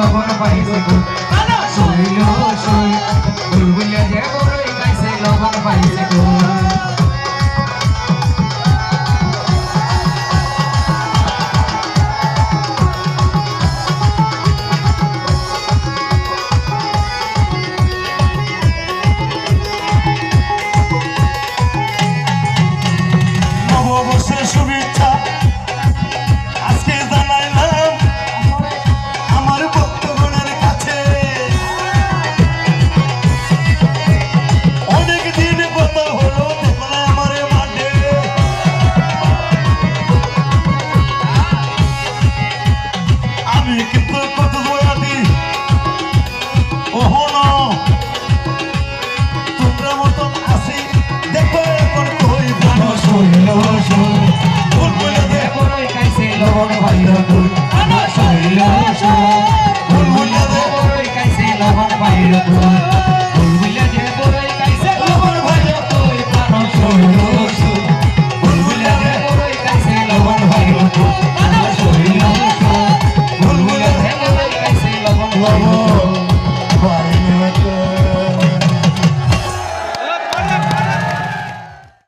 Giovanna Paris. ওহো না তোমরা মতন আসি দেখো এখন কই জানো শৈল শৈল বুলবুলে যে বড়ই গাইছে লবণ পাইল গো শৈল শৈল বুলবুলিয়া যে বড়ই গাইছে লবণ পাইল গো বুলবুলিয়া যে বড়ই গাইছে লবণ পাইল গো প্রাণ শৈল শৈল বুলবুলিয়া যে বড়ই গাইছে লবণ পাইল গো শৈল শৈল বুলবুলিয়া যে বড়ই গাইছে লবণ গো